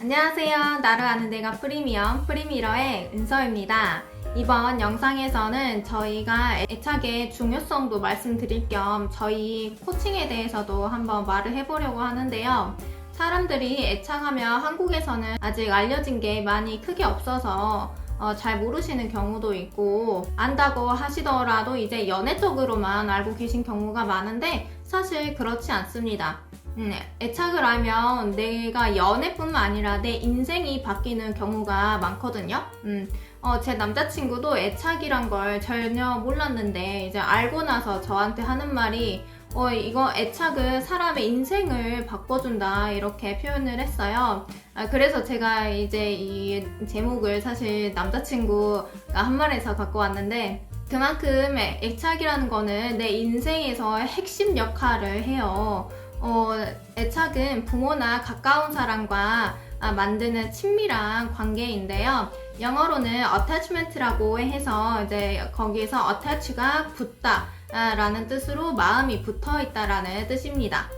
안녕하세요. 나를 아는 내가 프리미엄 프리미러의 은서입니다. 이번 영상에서는 저희가 애착의 중요성도 말씀드릴 겸 저희 코칭에 대해서도 한번 말을 해보려고 하는데요. 사람들이 애착하면 한국에서는 아직 알려진 게 많이 크게 없어서 어, 잘 모르시는 경우도 있고 안다고 하시더라도 이제 연애 쪽으로만 알고 계신 경우가 많은데 사실 그렇지 않습니다. 음, 애착을 하면 내가 연애뿐만 아니라 내 인생이 바뀌는 경우가 많거든요. 음, 어, 제 남자친구도 애착이란 걸 전혀 몰랐는데 이제 알고 나서 저한테 하는 말이 어, 이거 애착은 사람의 인생을 바꿔준다 이렇게 표현을 했어요. 아, 그래서 제가 이제 이 제목을 사실 남자친구가 한 말에서 갖고 왔는데 그만큼 애착이라는 거는 내 인생에서 핵심 역할을 해요. 어, 애착은 부모나 가까운 사람과 아, 만드는 친밀한 관계인데요. 영어로는 attachment라고 해서 이제 거기에서 attach가 붙다 아, 라는 뜻으로 마음이 붙어 있다 라는 뜻입니다.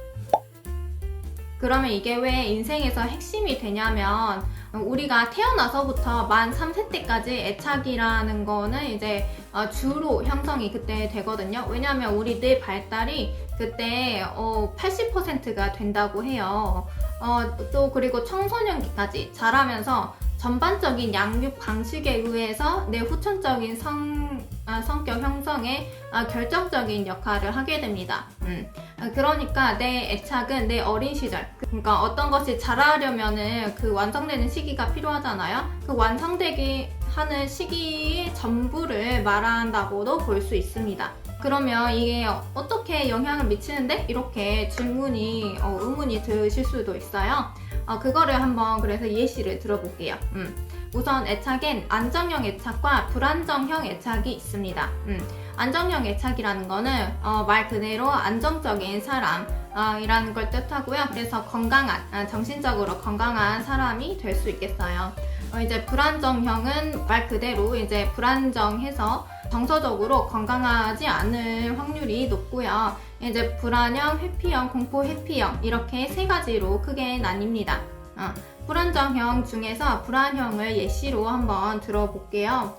그러면 이게 왜 인생에서 핵심이 되냐면 우리가 태어나서부터 만 3세 때까지 애착이라는 거는 이제 어, 주로 형성이 그때 되거든요. 왜냐하면 우리 뇌 발달이 그때 어, 80%가 된다고 해요. 어, 또 그리고 청소년기까지 자라면서 전반적인 양육 방식에 의해서 내 후천적인 성, 아, 성격 형성에 아, 결정적인 역할을 하게 됩니다. 음. 아, 그러니까 내 애착은 내 어린 시절. 그러니까 어떤 것이 자라려면은 그 완성되는 시기가 필요하잖아요. 그 완성되기 하는 시기의 전부를 말한다고도 볼 수 있습니다. 그러면 이게 어떻게 영향을 미치는데? 이렇게 질문이, 어, 의문이 드실 수도 있어요. 어, 그거를 한번 그래서 예시를 들어볼게요. 음. 우선 애착엔 안정형 애착과 불안정형 애착이 있습니다. 음. 안정형 애착이라는 거는 어, 말 그대로 안정적인 사람이라는 걸 뜻하고요. 그래서 건강한, 아, 정신적으로 건강한 사람이 될 수 있겠어요. 어, 이제 불안정형은 말 그대로 이제 불안정해서 정서적으로 건강하지 않을 확률이 높고요. 이제 불안형, 회피형, 공포 회피형 이렇게 세 가지로 크게 나뉩니다. 어, 불안정형 중에서 불안형을 예시로 한번 들어볼게요.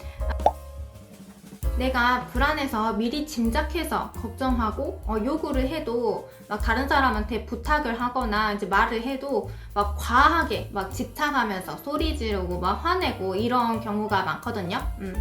내가 불안해서 미리 짐작해서 걱정하고 어, 요구를 해도 막 다른 사람한테 부탁을 하거나 이제 말을 해도 막 과하게 막 집착하면서 소리 지르고 막 화내고 이런 경우가 많거든요. 음.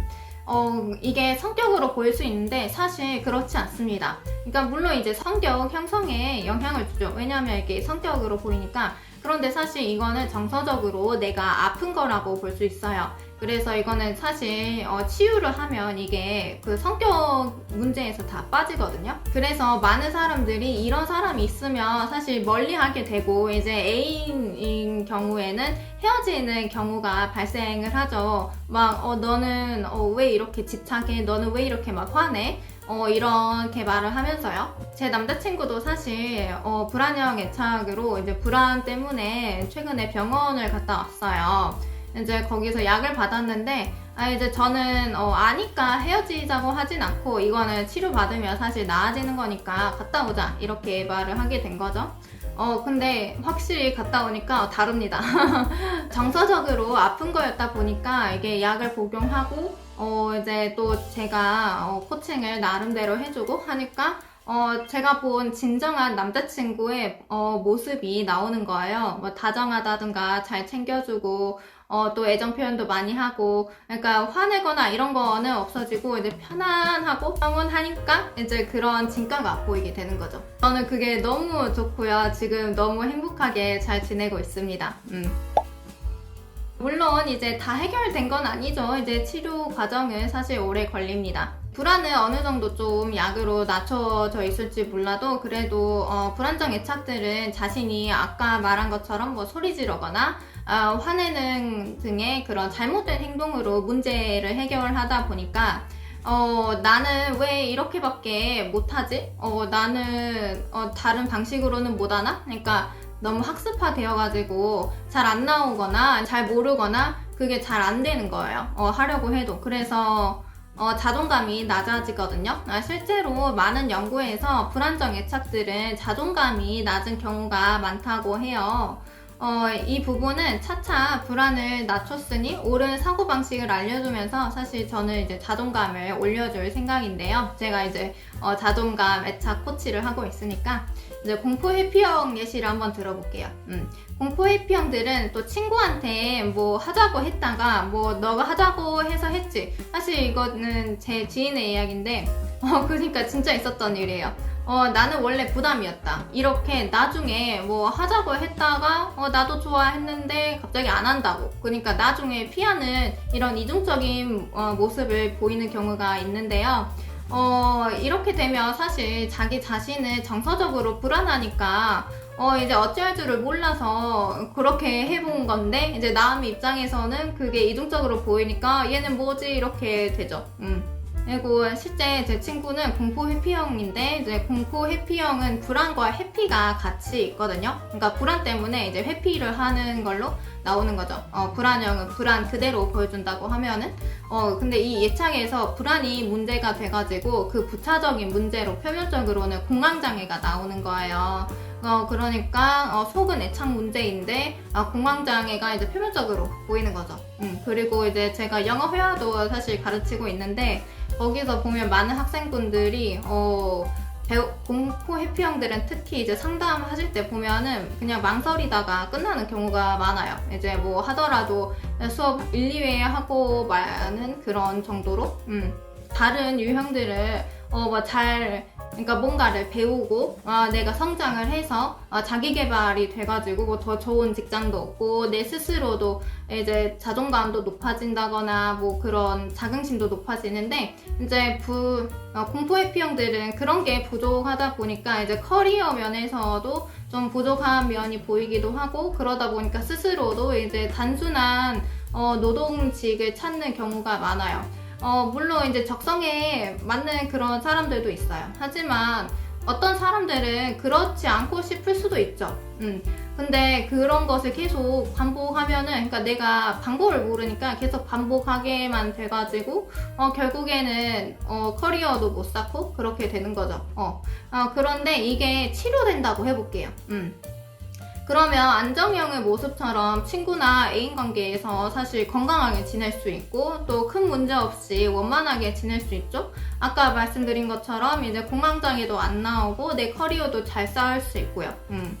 어, 이게 성격으로 보일 수 있는데 사실 그렇지 않습니다. 그러니까 물론 이제 성격 형성에 영향을 주죠. 왜냐하면 이게 성격으로 보이니까. 그런데 사실 이거는 정서적으로 내가 아픈 거라고 볼 수 있어요. 그래서 이거는 사실 어, 치유를 하면 이게 그 성격 문제에서 다 빠지거든요. 그래서 많은 사람들이 이런 사람이 있으면 사실 멀리 하게 되고 이제 애인인 경우에는 헤어지는 경우가 발생을 하죠. 막, 어, 너는 어, 왜 이렇게 집착해? 너는 왜 이렇게 막 화내? 어, 이렇게 말을 하면서요. 제 남자친구도 사실, 어, 불안형 애착으로 이제 불안 때문에 최근에 병원을 갔다 왔어요. 이제 거기서 약을 받았는데, 아, 이제 저는, 어, 아니까 헤어지자고 하진 않고, 이거는 치료 받으면 사실 나아지는 거니까 갔다 오자. 이렇게 말을 하게 된 거죠. 어, 근데 확실히 갔다 오니까 다릅니다. 정서적으로 아픈 거였다 보니까 이게 약을 복용하고, 어, 이제 또 제가 어, 코칭을 나름대로 해주고 하니까, 어, 제가 본 진정한 남자친구의 어, 모습이 나오는 거예요. 뭐 다정하다든가 잘 챙겨주고, 어, 또 애정 표현도 많이 하고, 그러니까 화내거나 이런 거는 없어지고, 이제 편안하고 평온하니까 이제 그런 진가가 보이게 되는 거죠. 저는 그게 너무 좋고요. 지금 너무 행복하게 잘 지내고 있습니다. 음. 물론 이제 다 해결된 건 아니죠. 이제 치료 과정은 사실 오래 걸립니다. 불안은 어느 정도 좀 약으로 낮춰져 있을지 몰라도 그래도 어, 불안정 애착들은 자신이 아까 말한 것처럼 뭐 소리 지르거나 어, 화내는 등의 그런 잘못된 행동으로 문제를 해결하다 보니까 어, 나는 왜 이렇게밖에 못하지? 어, 나는 어, 다른 방식으로는 못하나? 그러니까 너무 학습화 되어가지고 잘 안 나오거나 잘 모르거나 그게 잘 안 되는 거예요. 어, 하려고 해도. 그래서 어, 자존감이 낮아지거든요. 아, 실제로 많은 연구에서 불안정 애착들은 자존감이 낮은 경우가 많다고 해요. 어, 이 부분은 차차 불안을 낮췄으니 옳은 사고방식을 알려주면서 사실 저는 이제 자존감을 올려줄 생각인데요. 제가 이제 어, 자존감 애착 코치를 하고 있으니까 이제 공포 회피형 예시를 한번 들어볼게요. 음. 공포 회피형들은 또 친구한테 뭐 하자고 했다가 뭐 너가 하자고 해서 했지. 사실 이거는 제 지인의 이야기인데 어, 그러니까 진짜 있었던 일이에요. 어, 나는 원래 부담이었다. 이렇게 나중에 뭐 하자고 했다가, 어, 나도 좋아했는데 갑자기 안 한다고. 그러니까 나중에 피하는 이런 이중적인 어, 모습을 보이는 경우가 있는데요. 어, 이렇게 되면 사실 자기 자신을 정서적으로 불안하니까, 어, 이제 어찌할 줄을 몰라서 그렇게 해본 건데, 이제 남의 입장에서는 그게 이중적으로 보이니까 얘는 뭐지? 이렇게 되죠. 음. 그리고 실제 제 친구는 공포 회피형인데 이제 공포 회피형은 불안과 회피가 같이 있거든요. 그러니까 불안 때문에 이제 회피를 하는 걸로 나오는 거죠. 어, 불안형은 불안 그대로 보여준다고 하면은 어 근데 이 예창에서 불안이 문제가 돼가지고 그 부차적인 문제로 표면적으로는 공황 장애가 나오는 거예요. 어 그러니까 어, 속은 애착 문제인데 아, 공황장애가 이제 표면적으로 보이는 거죠. 음, 그리고 이제 제가 영어 회화도 사실 가르치고 있는데 거기서 보면 많은 학생분들이 어 배우, 공포 회피형들은 특히 이제 상담하실 때 보면은 그냥 망설이다가 끝나는 경우가 많아요. 이제 뭐 하더라도 수업 1, 2회 하고 마는 그런 정도로 음. 다른 유형들을 어뭐잘 그러니까 뭔가를 배우고 아, 내가 성장을 해서 아, 자기 개발이 돼가지고 뭐 더 좋은 직장도 얻고 내 스스로도 이제 자존감도 높아진다거나 뭐 그런 자긍심도 높아지는데 이제 부 어, 공포 회피형들은 그런 게 부족하다 보니까 이제 커리어 면에서도 좀 부족한 면이 보이기도 하고 그러다 보니까 스스로도 이제 단순한 어, 노동직을 찾는 경우가 많아요. 어, 물론 이제 적성에 맞는 그런 사람들도 있어요. 하지만 어떤 사람들은 그렇지 않고 싶을 수도 있죠. 음. 근데 그런 것을 계속 반복하면은, 그러니까 내가 방법을 모르니까 계속 반복하게만 돼가지고, 어, 결국에는, 어, 커리어도 못 쌓고, 그렇게 되는 거죠. 어. 어, 그런데 이게 치료된다고 해볼게요. 음. 그러면 안정형의 모습처럼 친구나 애인 관계에서 사실 건강하게 지낼 수 있고 또 큰 문제 없이 원만하게 지낼 수 있죠. 아까 말씀드린 것처럼 이제 공황장애도 안 나오고 내 커리어도 잘 쌓을 수 있고요. 음.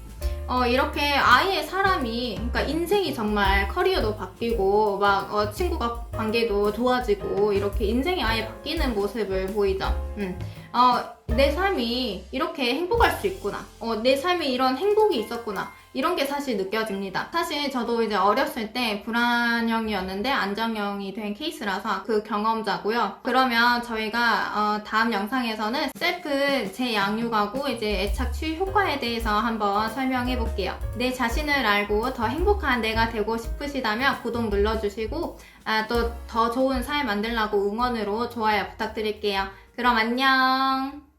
어, 이렇게 아예 사람이, 그러니까 인생이 정말 커리어도 바뀌고, 막, 어, 친구가 관계도 좋아지고, 이렇게 인생이 아예 바뀌는 모습을 보이죠. 음. 어, 내 삶이 이렇게 행복할 수 있구나. 어, 내 삶에 이런 행복이 있었구나. 이런 게 사실 느껴집니다. 사실 저도 이제 어렸을 때 불안형이었는데 안정형이 된 케이스라서 그 경험자고요. 그러면 저희가 어, 다음 영상에서는 셀프 재양육하고 이제 애착 치유 효과에 대해서 한번 설명해 볼게요. 내 자신을 알고 더 행복한 내가 되고 싶으시다면 구독 눌러주시고 아, 또 더 좋은 삶 만들라고 응원으로 좋아요 부탁드릴게요. 그럼 안녕.